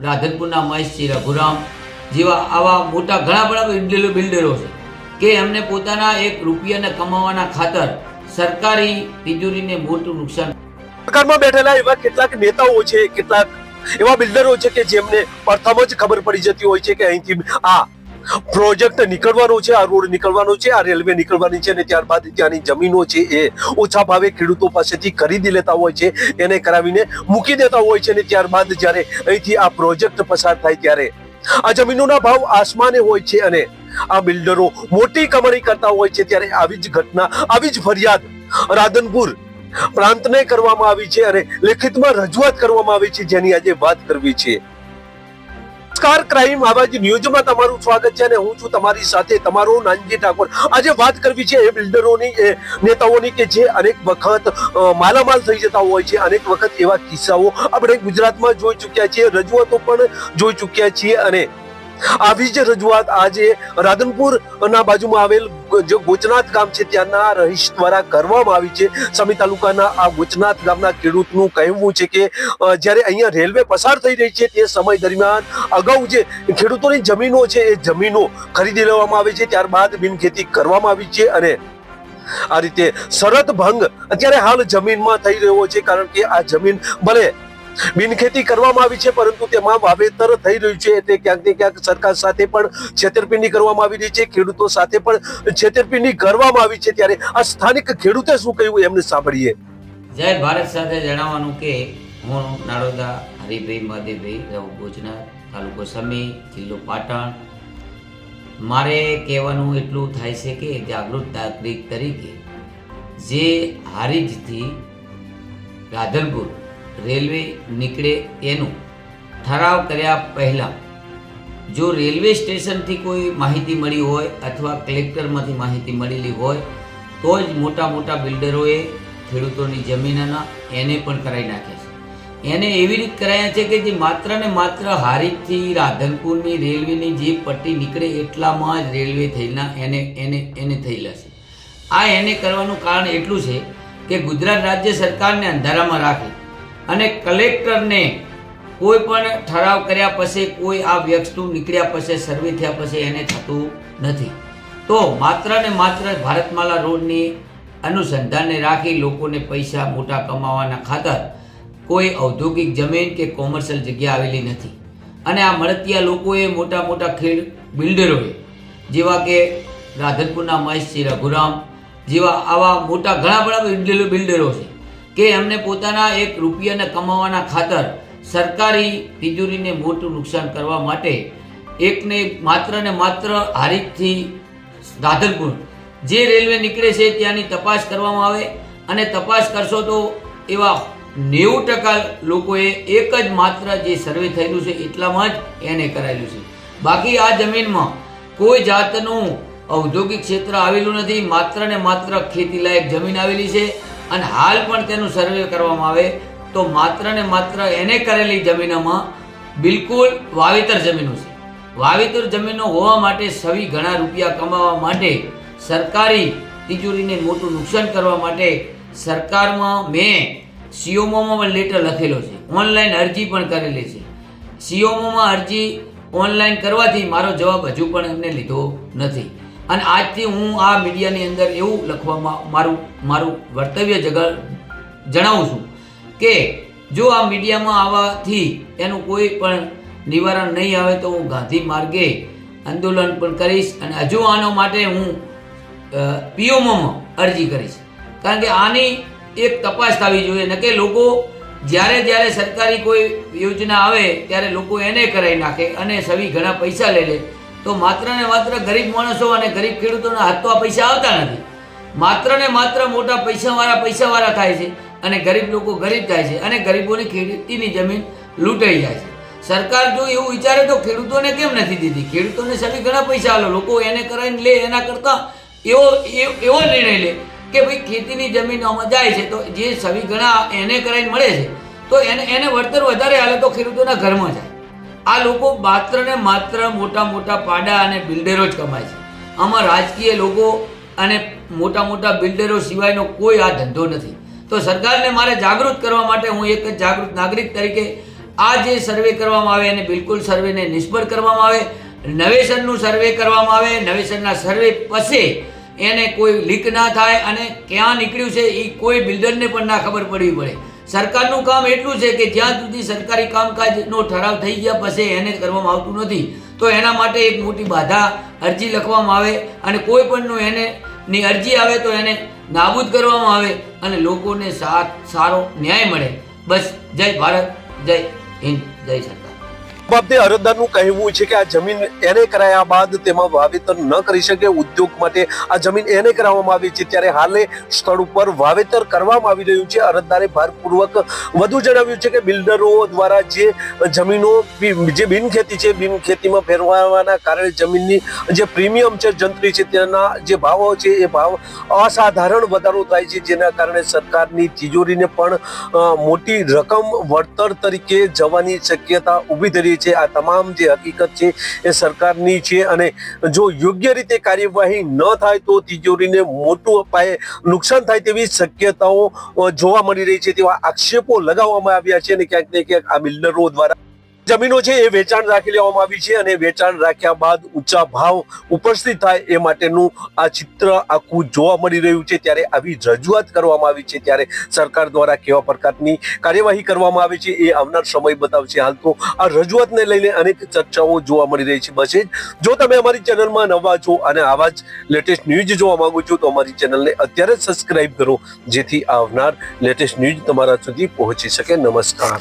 રાધનપુરના મહેશજી રઘુરામ જેવા આવા મોટા ઘણા બધા બિલ્ડરો છે કે એમને પોતાના એક રૂપિયાને કમાવાના ખાતર સરકારી તિજોરીને મોટું નુકસાન સરકારમાં બેઠેલા એવા કેટલાક નેતાઓ છે, કેટલાક એવા બિલ્ડરો છે કે જેમને પ્રથમ જ ખબર પડી જતી હોય છે કે અહીંથી આ પ્રોજેક્ટ નીકળવાનો છે, આ રોડ નીકળવાનો છે, આ રેલવે નીકળવાની છે અને ત્યારબાદ ત્યાંની જમીનો છે એ ઓછા ભાવે ખેડૂતો પાસેથી ખરીદી લેતા હોય છે, એને કરાવીને મૂકી દેતા હોય છે અને ત્યારબાદ જ્યારે અહીંથી આ પ્રોજેક્ટ પસાર થાય ત્યારે આ જમીનોના ભાવ આસમાને હોય છે અને આ બિલ્ડરો મોટી કમાણી કરતા હોય છે, ત્યારે આવી જ ઘટના, આવી જ ફરિયાદ રાધનપુર પ્રાંતને કરવામાં આવી છે અને લેખિતમાં રજૂઆત કરવામાં આવી છે, જેની આજે વાત કરવી છે. નમસ્કાર ક્રાઇમ આવા જ ન્યૂઝમાં તમારું સ્વાગત છે અને હું છું તમારી સાથે તમારો નાનજી ઠાકોર. આજે વાત કરવી છે એ બિલ્ડરોની, એ નેતાઓની કે જે અનેક વખત માલામાલ થઈ જતા હોય છે, અનેક વખત એવા કિસ્સાઓ આપણે ગુજરાતમાં જોઈ ચૂક્યા છીએ, રજૂઆતો પણ જોઈ ચૂક્યા છીએ અને આવી જ રજૂઆત આજે રાધનપુર ના બાજુમાં આવેલ જે ગુજરાત ગામ છે, ત્યાંના રહીશ દ્વારા કરવામાં આવી છે. સમી તાલુકાના આ ગુજરાત ગામના ખેડૂતનું કહેવું છે કે જ્યારે અહીંયા રેલવે પસાર થઈ રહી છે, તે સમય દરમિયાન અગાઉ જે ખેડૂતોની જમીનો છે, એ જમીનો ખરીદી લેવામાં આવે છે. ત્યારબાદ બિનખેતી કરવામાં આવી છે અને આ રીતે શરત ભંગ અત્યારે હાલ જમીનમાં થઈ રહ્યો છે, કારણ કે આ જમીન ભલે બિનખેતી કરવામાં આવી છે, પરંતુ તેમાં વાવેતર થઈ રહ્યું છે એટલે ક્યાંક ને ક્યાંક સરકાર સાથે પણ છેતરપિંડી કરવામાં આવી રહી છે, ખેડૂતો સાથે પણ છેતરપિંડી કરવામાં આવી છે ત્યારે આ સ્થાનિક ખેડૂતે શું કહ્યું એમને સાંભળીએ. જય ભારત સાથે જણાવવાનું કે હું નાડોદા હરિભાઈ મહાદેવભાઈ રહું ગુજરાત તાલુકો સમી, જિલ્લો પાટણ. મારે કહેવાનું એટલું થાય છે કે જાગૃત નાગરિક તરીકે જે હારીજથી રાધનપુર રેલવે નીકળે એનું. ઠરાવ કર્યા પહેલાં, જો રેલવે સ્ટેશનથી કોઈ માહિતી મળી હોય અથવા કલેક્ટરમાંથી માહિતી મળેલી હોય, તો જ મોટા મોટા બિલ્ડરોએ ખેડૂતોની જમીનના એને પણ કરાવી નાખ્યા છે. એને એવી રીત કરાયા છે કે જે માત્ર ને માત્ર હારીજથી રાધનપુરની રેલવેની જે પટ્ટી નીકળે એટલામાં જ રેલવે થયેલા એને એને એને થયેલા છે. આ એને કરવાનું કારણ એટલું છે કે ગુજરાત રાજ્ય સરકારને અંધારામાં રાખી અને કલેક્ટરને કોઈ પણ ઠરાવ કર્યા પછી, કોઈ આ વસ્તુ નીકળ્યા પછી, સર્વે થયા પછી એને થતું નથી. તો માત્ર ને માત્ર ભારતમાલા રોડની અનુસંધાનને રાખી લોકોને પૈસા મોટા કમાવાના ખાતર કોઈ ઔદ્યોગિક જમીન કે કોમર્શિયલ જગ્યા આવેલી નથી. અને આ મળતિયા લોકોએ મોટા મોટા ખેડ બિલ્ડરોએ, જેવા કે રાધનપુરના મહેશજી રઘુરામ, જેવા આવા મોટા ઘણા બધા બિલ્ડરો છે. કે એમને પોતાના એક રૂપિયાને કમાવાના ખાતર સરકારી તિજોરીને મોટું નુકસાન કરવા માટે એકને એક માત્ર ને માત્ર હારીજથી રાધનપુર જે રેલવે નીકળે છે ત્યાંની તપાસ કરવામાં આવે અને તપાસ કરશો તો એવા નેવું ટકા લોકોએ એક જ માત્ર જે સર્વે થયેલું છે એટલામાં જ એને કરાયેલું છે. બાકી આ જમીનમાં કોઈ જાતનું ઔદ્યોગિક ક્ષેત્ર આવેલું નથી, માત્ર ને માત્ર ખેતીલાયક જમીન આવેલી છે. અને હાલ પણ તેનું સર્વે કરવામાં આવે, તો માત્ર ને માત્ર એને કરેલી જમીનોમાં બિલકુલ વાવેતર જમીનો છે. વાવેતર જમીનો હોવા માટે સવી ઘણા રૂપિયા કમાવા માટે સરકારી તિજોરીને મોટું નુકસાન કરવા માટે સરકારમાં મેં સીઓમોમાં પણ લેટર લખેલો છે. ઓનલાઈન અરજી પણ કરેલી છે. સીઓમોમાં અરજી ઓનલાઈન કરવાથી મારો જવાબ હજુ પણ એમને લીધો નથી. અને આજથી હું આ મીડિયાની અંદર એવું લખવામાં મારું મારું વર્તવ્ય જગ જણાવું છું કે જો આ મીડિયામાં આવવાથી એનું કોઈ પણ નિવારણ નહીં આવે તો હું ગાંધી માર્ગે આંદોલન પણ કરીશ અને હજુ આનો માટે હું પીઓમોમાં અરજી કરીશ. કારણ કે આની એક તપાસ થવી જોઈએ. ન કે લોકો જ્યારે જ્યારે સરકારી કોઈ યોજના આવે ત્યારે લોકો એને કરાવી નાખે અને સવી ઘણા પૈસા લઈ લે. તો માત્ર ને માત્ર ગરીબ માણસો અને ગરીબ ખેડૂતોના હાથ પૈસા આવતા નથી. માત્ર ને માત્ર મોટા પૈસાવાળા પૈસાવાળા થાય છે અને ગરીબ લોકો ગરીબ થાય છે અને ગરીબોની ખેતીની જમીન લૂંટાઈ જાય છે. સરકાર જો એવું વિચારે તો ખેડૂતોને કેમ નથી દીધી? ખેડૂતોને સભી ઘણા પૈસા આલો. લોકો એને કરાવીને લે, એના કરતાં એવો એવો એવો નિર્ણય લે કે ભાઈ ખેતીની જમીનોમાં જાય છે તો જે સભી ઘણા એને કરાવીને મળે છે તો એને એને વળતર વધારે હાલે તો ખેડૂતોના ઘરમાં જાય. આ લોકો માત્ર ને માત્ર મોટા મોટા પાડા અને બિલ્ડરો જ કમાય છે. આમાં રાજકીય લોકો અને મોટા મોટા બિલ્ડરો સિવાયનો કોઈ આ ધંધો નથી. તો સરકારને મારે જાગૃત કરવા માટે હું એક જ જાગૃત નાગરિક તરીકે આ જે સર્વે કરવામાં આવે એને બિલકુલ સર્વેને નિષ્ફળ કરવામાં આવે. નવેસરનું સર્વે કરવામાં આવે. નવેસરના સર્વે પછી એને કોઈ લીક ના થાય અને ક્યાં નીકળ્યું છે એ કોઈ બિલ્ડરને પણ ના ખબર પડવી પડે. સરકારનું કામ એટલું છે કે જ્યાં સુધી સરકારી કામકાજનો ઠરાવ થઈ ગયા, પછી એને કરવામાં આવતું નથી. તો એના માટે એક મોટી બાધા અરજી લખવામાં આવે અને કોઈ પણનું એને ની અરજી આવે તો એને નાબૂદ કરવામાં આવે અને લોકોને સાથ, સારો ન્યાય મળે. બસ, જય ભારત, જય હિન્દ, જય સરકાર. બાબતે અરજદારનું કહેવું છે કે આ જમીન એને કરાયા બાદ તેમાં વાવેતર ન કરી શકે, ઉદ્યોગ માટે આ જમીન એને કરાવવામાં આવી છે. ત્યારે હાલે સ્થળ ઉપર વાવેતર કરવામાં આવી રહ્યું છે. અરજદારે ભારપૂર્વક વધુ જણાવ્યું છે કે બિલ્ડરો દ્વારા જે જમીનો, જે બિનખેતી છે, બિનખેતીમાં ફેરવાના કારણે જમીનની જે પ્રીમિયમ છે, જંત્રી છે, તેના જે ભાવો છે, એ ભાવ અસાધારણ વધારો થાય છે. જેના કારણે સરકારની તિજોરીને પણ મોટી રકમ વળતર તરીકે જવાની શક્યતા ઊભી થઈ રહી છે, આ તમામ જે હકીકત છે એ સરકારની છે અને જો યોગ્ય રીતે કાર્યવાહી ન થાય તો તિજોરીને મોટું પાયે નુકસાન થાય તેવી શક્યતાઓ જોવા મળી રહી છે તેવા આક્ષેપો લગાવવામાં આવ્યા છે અને ક્યાંક ને ક્યાંક આ બિલ્ડરો દ્વારા જમીનો છે એ વેચાણ રાખી લેવામાં આવી છે અને વેચાણ રાખ્યા બાદ ઊંચા ભાવ ઉપસ્થિત થાય એ માટેનું આ ચિત્ર આખું જોવા મળી રહ્યું છે. ત્યારે આવી રજૂઆત કરવામાં આવી છે. ત્યારે સરકાર દ્વારા કેવા પ્રકારની કાર્યવાહી કરવામાં આવે છે એ આવનાર સમય બતાવશે. હાલ તો આ રજૂઆતને લઈને અનેક ચર્ચાઓ જોવા મળી રહી છે. બસ જો તમે અમારી ચેનલમાં નવા છો અને આવા જ લેટેસ્ટ ન્યૂઝ જોવા માંગો છો, તો અમારી ચેનલને અત્યારે જ સબસ્ક્રાઇબ કરો, જેથી આવનાર લેટેસ્ટ ન્યૂઝ તમારા સુધી પહોંચી શકે. નમસ્કાર.